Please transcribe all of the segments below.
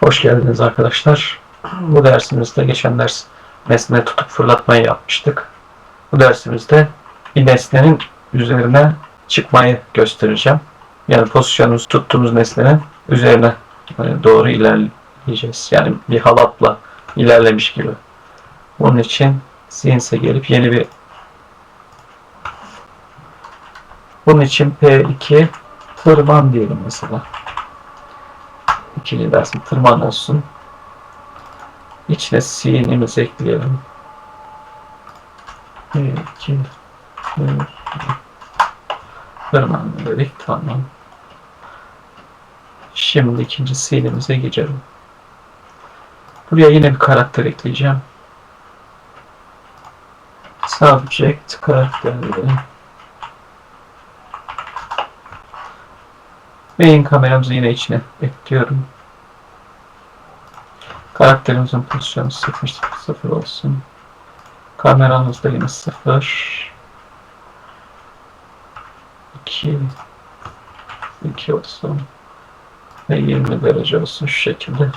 Hoş geldiniz arkadaşlar. Bu dersimizde geçen ders nesne tutup fırlatmayı yapmıştık. Bu dersimizde bir nesnenin üzerine çıkmayı göstereceğim. Yani pozisyonumuzu tuttuğumuz nesnenin üzerine e, doğru ilerleyeceğiz. Yani bir halatla ilerlemiş gibi. Bunun için Zihins'e gelip yeni bir bunun için P2 tırman diyelim mesela. İkinci dersim tırman olsun. İçine sinimizi ekleyelim. İki, üç, tırman dedik. Tamam. Şimdi ikinci sinimize geçelim. Buraya yine bir karakter ekleyeceğim. Subject karakterleri. Main kameramızı yine içine ekliyorum. Karakterimizin pozisyonu 0 0 olsun. Kameramız da yine 0 2 2 olsun. Ve 20 derece olsun şu şekilde.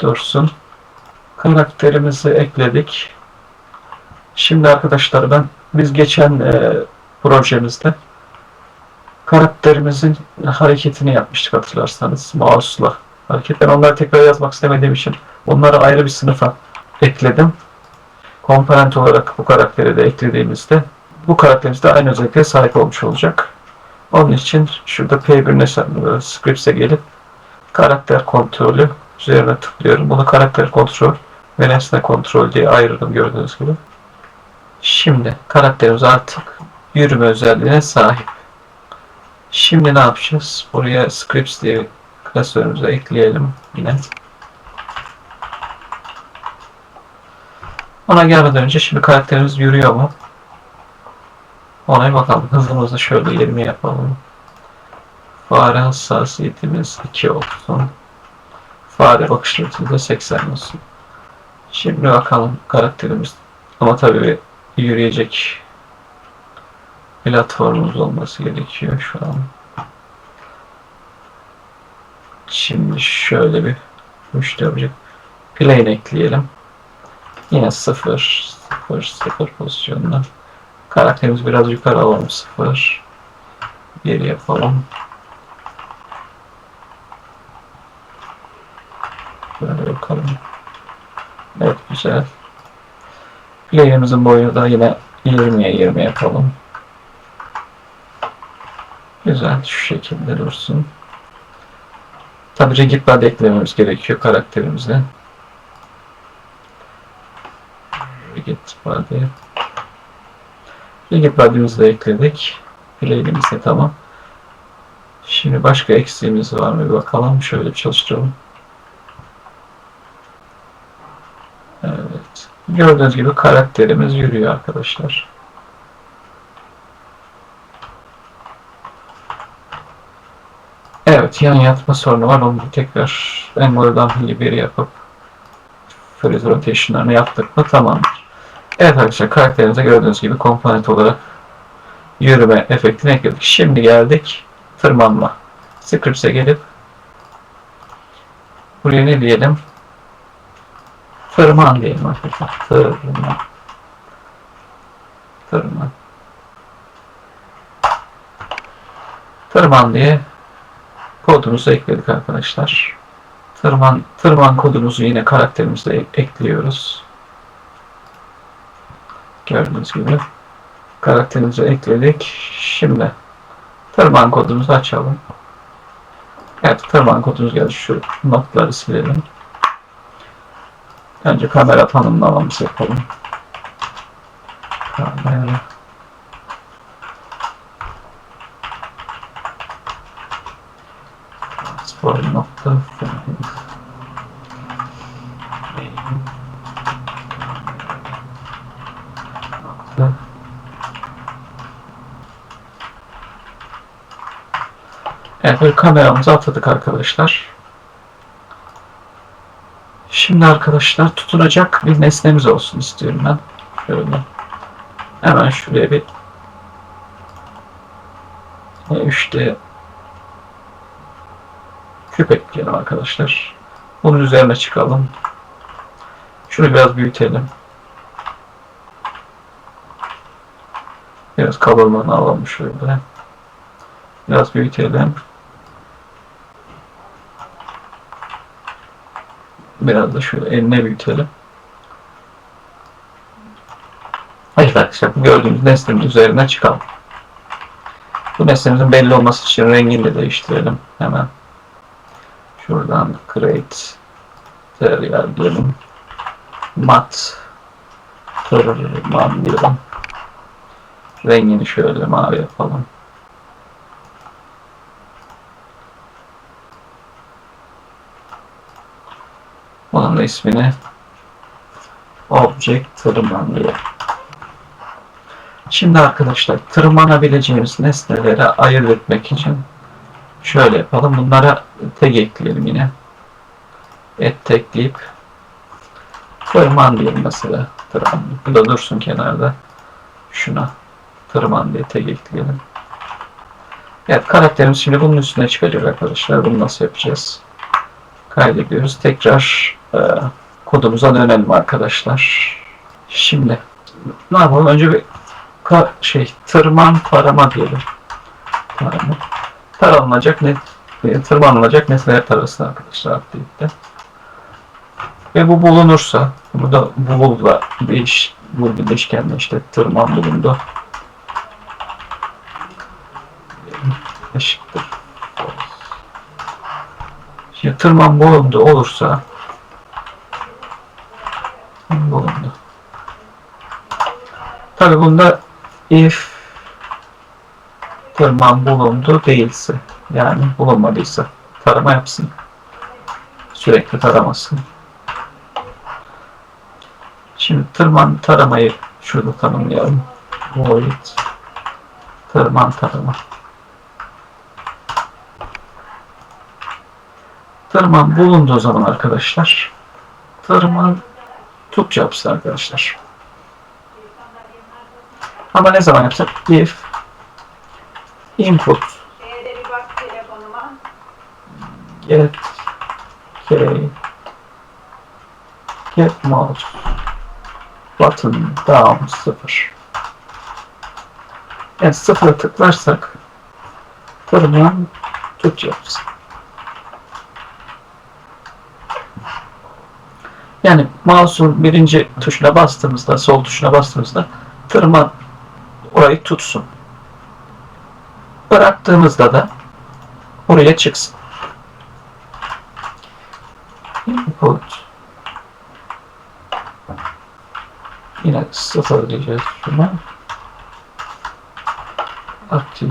Dursun. Karakterimizi ekledik. Şimdi arkadaşlar ben biz geçen e, projemizde karakterimizin hareketini yapmıştık hatırlarsanız mouse'la hareket. Ben onları tekrar yazmak istemediğim için onları ayrı bir sınıfa ekledim. Komponent olarak bu karakteri de eklediğimizde bu karakterimiz de aynı özelliklere sahip olmuş olacak. Onun için şurada P1 nesne scripts'e gelip karakter kontrolü üzerine tıklıyorum. Bunu karakter kontrol ve nesne kontrol diye ayırdım gördüğünüz gibi. Şimdi karakterimiz artık yürüme özelliğine sahip. Şimdi ne yapacağız? Buraya scripts diye klasörümüze ekleyelim yine. Ona gelmeden önce şimdi karakterimiz yürüyor mu? Ona bakalım. Hızımızı şöyle 20 yapalım. Fare hassasiyetimiz 2 olsun. Fare bakış da 80 olsun. Şimdi bakalım karakterimiz. Ama tabii yürüyecek platformumuz olması gerekiyor şu an. Şimdi şöyle bir müşteri plane ekleyelim. Yine 0 0 0 pozisyonuna. Karakterimizi biraz yukarı alalım 0. Geri yapalım. Böyle bakalım. Evet güzel. Play'imizin boyu da yine 20'ye 20 yapalım. Güzel şu şekilde dursun. Tabi rigid body eklememiz gerekiyor karakterimize. Rigid body. Rigid body'mizi de ekledik. Play'imiz de tamam. Şimdi başka eksiğimiz var mı bir bakalım. Şöyle bir çalıştıralım. Evet. Gördüğünüz gibi karakterimiz yürüyor arkadaşlar. Evet, yan yatma sorunu var. Onu tekrar Angular'dan liberi yapıp freeze rotation'larını yaptık mı tamamdır. Evet arkadaşlar karakterimize gördüğünüz gibi komponent olarak yürüme efektini ekledik. Şimdi geldik tırmanma. Scripts'e gelip buraya ne diyelim? Tırman diyelim arkadaşlar. Tırman. Tırman. Tırman diye kodumuzu ekledik arkadaşlar. Tırman, tırman kodumuzu yine karakterimizle ekliyoruz. Gördüğünüz gibi karakterimizi ekledik. Şimdi tırman kodumuzu açalım. Evet tırman kodumuz geldi. Şu notları silelim. Önce kamera tanımlamamızı yapalım. Kamera Spor nokta nokta Evet, kameramızı atadık arkadaşlar. Şimdi arkadaşlar tutunacak bir nesnemiz olsun istiyorum ben. Şöyle. Hemen şuraya bir 3D küp ekleyelim arkadaşlar. Bunun üzerine çıkalım. Şunu biraz büyütelim. Biraz kabarmanı alalım şöyle. Biraz büyütelim. Biraz da şöyle eline büyütelim. Evet arkadaşlar gördüğünüz nesnenin üzerine çıkalım. Bu nesnemizin belli olması için rengini de değiştirelim hemen. Şuradan create material diyelim. Mat tırman diyelim. Rengini şöyle mavi yapalım. Onun da ismini Object Tırman diye. Şimdi arkadaşlar tırmanabileceğimiz nesneleri ayırt etmek için şöyle yapalım. Bunlara tag ekleyelim yine. Et tagleyip tırman diyelim mesela. Tırman. Bu da dursun kenarda. Şuna tırman diye tag ekleyelim. Evet karakterimiz şimdi bunun üstüne çıkacak arkadaşlar. Bunu nasıl yapacağız? Kaydediyoruz. Tekrar e, kodumuza dönelim arkadaşlar. Şimdi ne yapalım? Önce bir şey tırman tarama diyelim. Tarama. Taranılacak ne e, tırmanılacak nesneler tarasına arkadaşlar aktivite. Ve bu bulunursa burada bu bulda değiş bu birleşkenle işte tırman bulundu. Eşittir. Şimdi tırman bulundu olursa bulundu. Tabi bunda if tırman bulundu değilse yani bulunmadıysa tarama yapsın. Sürekli taramasın. Şimdi tırman taramayı şurada tanımlayalım. Void tırman tarama. Tırman bulunduğu zaman arkadaşlar tırman tut yapsın arkadaşlar. Ama ne zaman yapsak? If input get. Key get mouse. Button. Down. 0 yani sıfıra tıklarsak tırman tut yapsın. Yani mouse'un birinci tuşuna bastığımızda, sol tuşuna bastığımızda tırman orayı tutsun. Bıraktığımızda da oraya çıksın. Input Yine sıfır diyeceğiz şuna. At.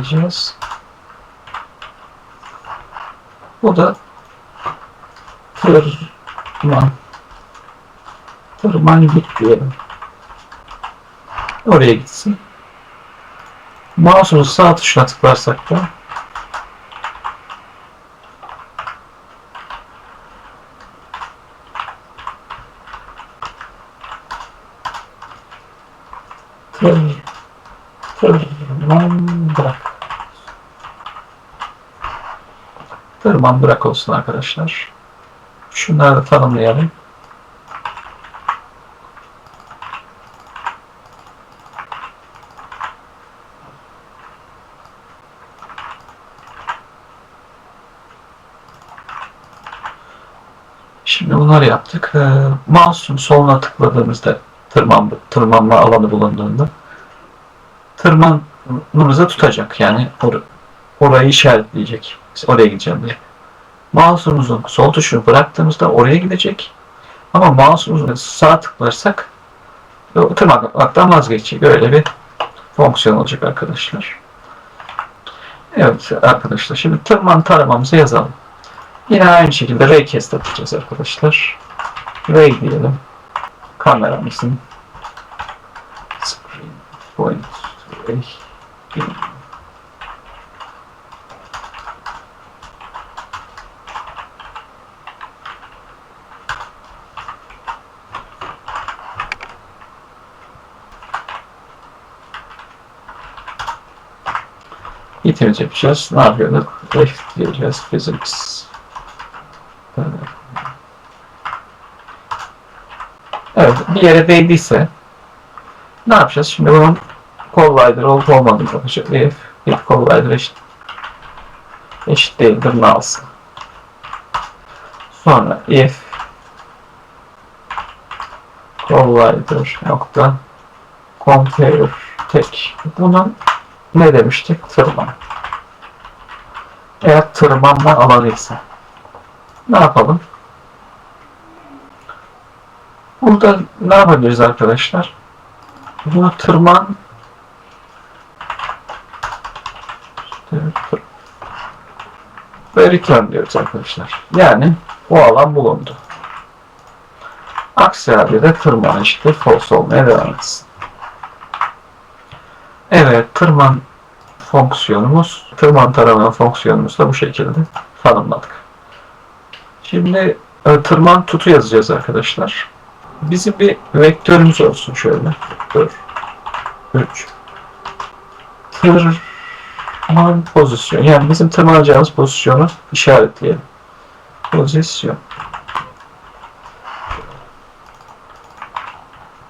Bu da tırman. Tırman git diyelim. Oraya gitsin. Mouse'un sağ tuşuna tıklarsak da tır, tırman bırak. Tırman bırak olsun arkadaşlar. Şunları da tanımlayalım. Şimdi bunları yaptık. Ee, mouse'un soluna tıkladığımızda tırman, tırmanma alanı bulunduğunda tırmanımızı tutacak. Yani or- orayı işaretleyecek. Biz oraya gideceğim diye. Mouse'umuzun sol tuşunu bıraktığımızda oraya gidecek. Ama mouse'umuzu sağ tıklarsak o tırmanmaktan vazgeçecek. Öyle bir fonksiyon olacak arkadaşlar. Evet arkadaşlar şimdi tırman taramamızı yazalım. Yine aynı şekilde ray cast atacağız arkadaşlar. Ray diyelim. Kameramızın screen point ray. İtiraz yapacağız. Ne yapıyorduk? F diyeceğiz. Physics. Evet, bir yere değdiyse ne yapacağız? Şimdi bunun collider olup olmadığını bakacağız. If, if collider eşit, eşit değildir ne alsın. Sonra if collider nokta compare tek. Bunun ne demiştik? Tırman. Eğer tırmanma alanıysa ne yapalım? Burada ne yapabiliriz arkadaşlar? Bunu tırman ve return diyoruz arkadaşlar. Yani o alan bulundu. Aksi halde de tırman işte false olmaya devam etsin. Evet, tırman fonksiyonumuz, tırman tarama fonksiyonumuz da bu şekilde tanımladık. Şimdi e, tırman tutu yazacağız arkadaşlar. Bizim bir vektörümüz olsun şöyle. Vektör 3 tırman pozisyon. Yani bizim tırmanacağımız pozisyonu işaretleyelim. Pozisyon.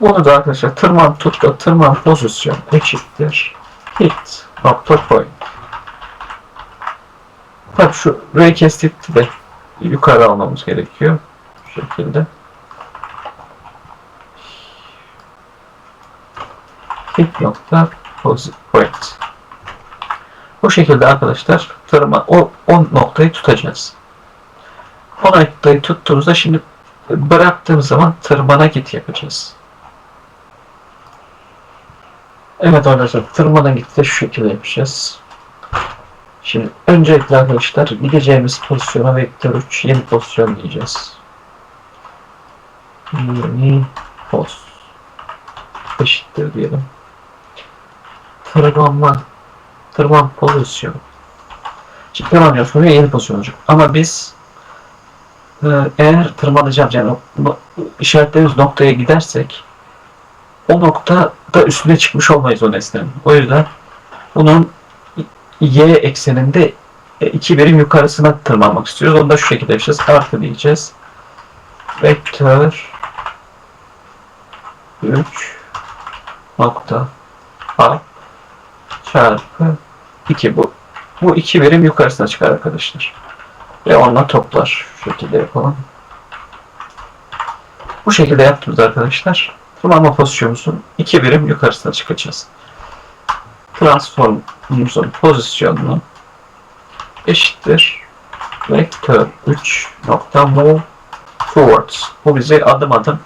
Bunu da arkadaşlar tırman tutla tırman pozisyon eşittir hit nokta point. Tabii şu raycast hit'i de yukarı almamız gerekiyor. Bu şekilde. Hit nokta point. Bu şekilde arkadaşlar tırma o, o noktayı tutacağız. O noktayı tuttuğumuzda şimdi bıraktığımız zaman tırmana git yapacağız. Evet arkadaşlar tırmana git de şu şekilde yapacağız. Şimdi öncelikle arkadaşlar gideceğimiz pozisyona vektör 3 yeni pozisyon diyeceğiz. Yeni poz eşittir diyelim. Tırmanma tırman pozisyon. Şimdi tırmanıyoruz buraya yeni pozisyon olacak. Ama biz e, eğer tırmanacağım yani işaretlediğimiz noktaya gidersek o nokta da üstüne çıkmış olmayız o nesnenin. O yüzden bunun y ekseninde e, iki birim yukarısına tırmanmak istiyoruz. Onu da şu şekilde yapacağız. Artı diyeceğiz. Vektör 3 nokta a çarpı 2 bu. Bu iki birim yukarısına çıkar arkadaşlar. Ve onunla toplar. Şu şekilde yapalım. Bu şekilde yaptığımız arkadaşlar tırmanma pozisyonumuzun iki birim yukarısına çıkacağız. Transformumuzun pozisyonunu eşittir vektör 3 nokta move towards. Bu bizi adım adım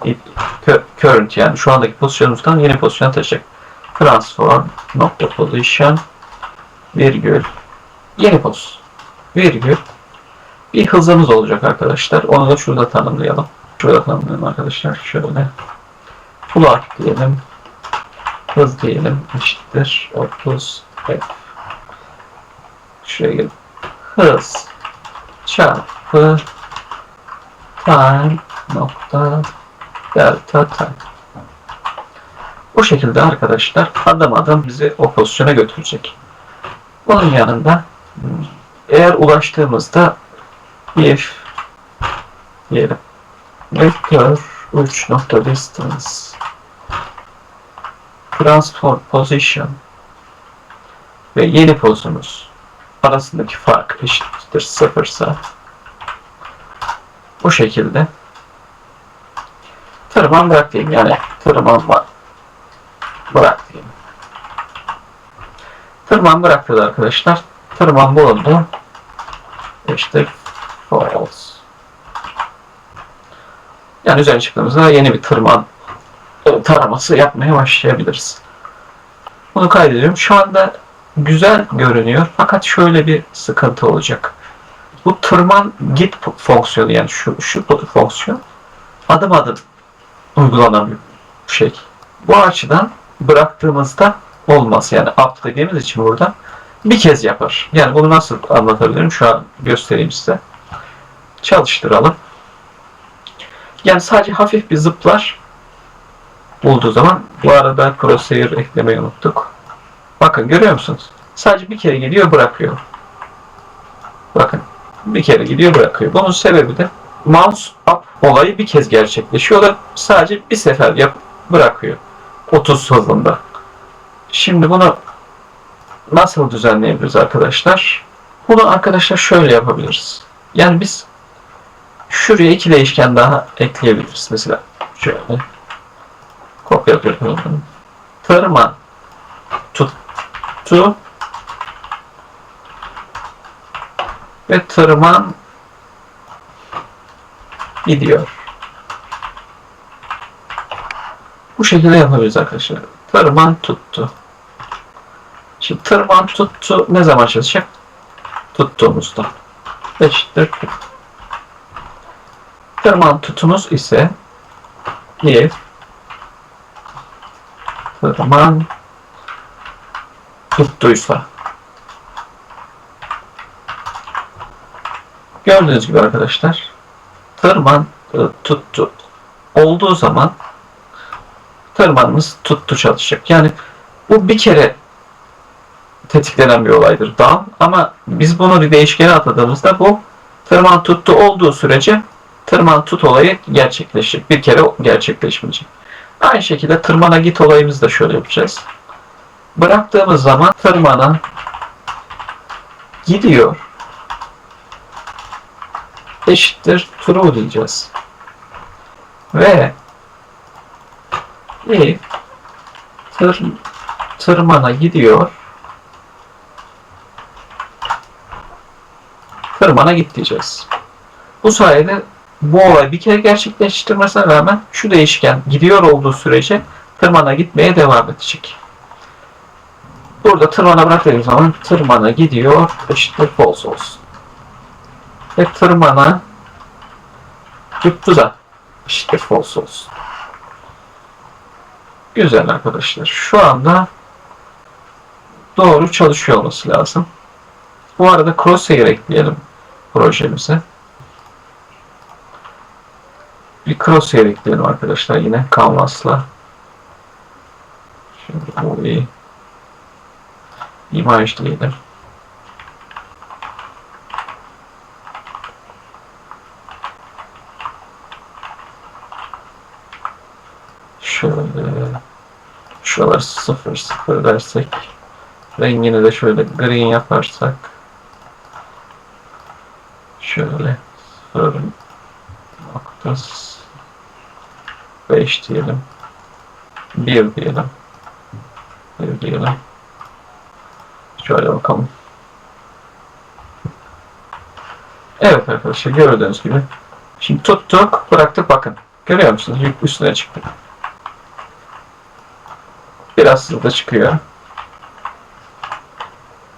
current yani şu andaki pozisyonumuzdan yeni pozisyona taşıyacak. Transform nokta position virgül yeni poz virgül bir hızımız olacak arkadaşlar. Onu da şurada tanımlayalım. Şurada tanımlayalım arkadaşlar. Şöyle plot diyelim. Hız diyelim. eşittir 30 F. Şuraya gelip hız çarpı time nokta delta time. Bu şekilde arkadaşlar adım adım bizi o pozisyona götürecek. Bunun yanında eğer ulaştığımızda if diyelim vektör 3 nokta distance transform position ve yeni pozumuz arasındaki fark eşittir sıfırsa bu şekilde tırman bırak diyeyim yani tırmanma bırak diyeyim. Tırman bıraktı arkadaşlar. Tırman bulundu. İşte false. Yani üzerine çıktığımızda yeni bir tırman e, taraması yapmaya başlayabiliriz. Bunu kaydediyorum. Şu anda güzel görünüyor. Fakat şöyle bir sıkıntı olacak. Bu tırman git fonksiyonu yani şu, şu fonksiyon adım adım uygulanan bir şey. Bu açıdan bıraktığımızda olmaz. Yani up dediğimiz için burada bir kez yapar. Yani bunu nasıl anlatabilirim? Şu an göstereyim size. Çalıştıralım. Yani sadece hafif bir zıplar olduğu zaman bu arada crosshair eklemeyi unuttuk. Bakın görüyor musunuz? Sadece bir kere geliyor bırakıyor. Bakın bir kere gidiyor bırakıyor. Bunun sebebi de mouse up olayı bir kez gerçekleşiyor. Da sadece bir sefer yap bırakıyor. 30 hızında. Şimdi bunu nasıl düzenleyebiliriz arkadaşlar? Bunu arkadaşlar şöyle yapabiliriz. Yani biz şuraya iki değişken daha ekleyebiliriz. Mesela şöyle kopya yapıyorum. Tırman tuttu ve tırman gidiyor. Bu şekilde yapabiliriz arkadaşlar. Tırman tuttu. Şimdi tırman tuttu ne zaman çalışacak? Tuttuğumuzda. Eşittir. Tırman tutumuz ise if tırman tuttuysa gördüğünüz gibi arkadaşlar tırman e, tuttu olduğu zaman tırmanımız tuttu çalışacak. Yani bu bir kere tetiklenen bir olaydır down ama biz bunu bir değişkene atadığımızda bu tırman tuttu olduğu sürece tırman tut olayı gerçekleşecek. Bir kere gerçekleşmeyecek. Aynı şekilde tırmana git olayımızı da şöyle yapacağız. Bıraktığımız zaman tırmana gidiyor eşittir true diyeceğiz. Ve if tır, tırmana gidiyor tırmana git. Bu sayede bu olay bir kere gerçekleştirmesine rağmen şu değişken gidiyor olduğu sürece tırmana gitmeye devam edecek. Burada tırmana bıraktığım zaman tırmana gidiyor eşittir false olsun. Ve tırmana tuttu da eşittir false olsun. Güzel arkadaşlar. Şu anda doğru çalışıyor olması lazım. Bu arada crosshair ekleyelim projemize. Bir crosshair ekleyelim arkadaşlar yine Canvas'la. Şimdi burayı imajlayalım. Şöyle şuraları sıfır sıfır dersek rengini de şöyle green yaparsak. Şöyle sıfır nokta beş diyelim. Bir diyelim. Bir diyelim. Şöyle bakalım. Evet arkadaşlar gördüğünüz gibi. Şimdi tuttuk bıraktık bakın. Görüyor musunuz? Üstüne çıktı biraz hızlı çıkıyor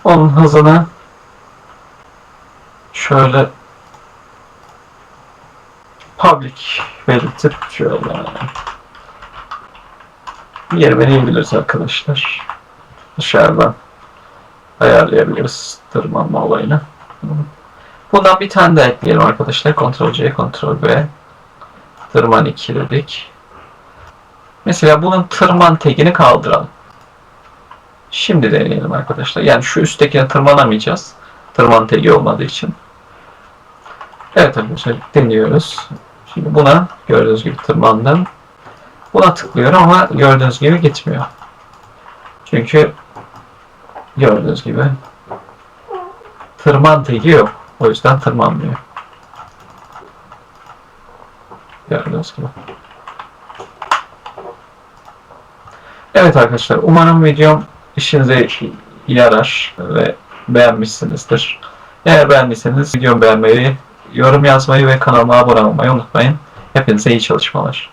onun hızını şöyle public belirtip şöyle yermeleyebiliriz arkadaşlar. Dışarıdan ayarlayabiliriz tırmanma olayını. Bundan bir tane daha ekleyelim arkadaşlar. Ctrl C, Ctrl V. Tırman 2 dedik. Mesela bunun tırman tagini kaldıralım. Şimdi deneyelim arkadaşlar. Yani şu üsttekine tırmanamayacağız. Tırman tagi olmadığı için. Evet arkadaşlar dinliyoruz. Şimdi buna gördüğünüz gibi tırmandım. Buna tıklıyorum ama gördüğünüz gibi gitmiyor. Çünkü gördüğünüz gibi tırman tagi yok. O yüzden tırmanmıyor. Gördüğünüz gibi. Evet arkadaşlar umarım videom işinize yarar ve beğenmişsinizdir. Eğer beğendiyseniz videomu beğenmeyi, yorum yazmayı ve kanalıma abone olmayı unutmayın. Hepinize iyi çalışmalar.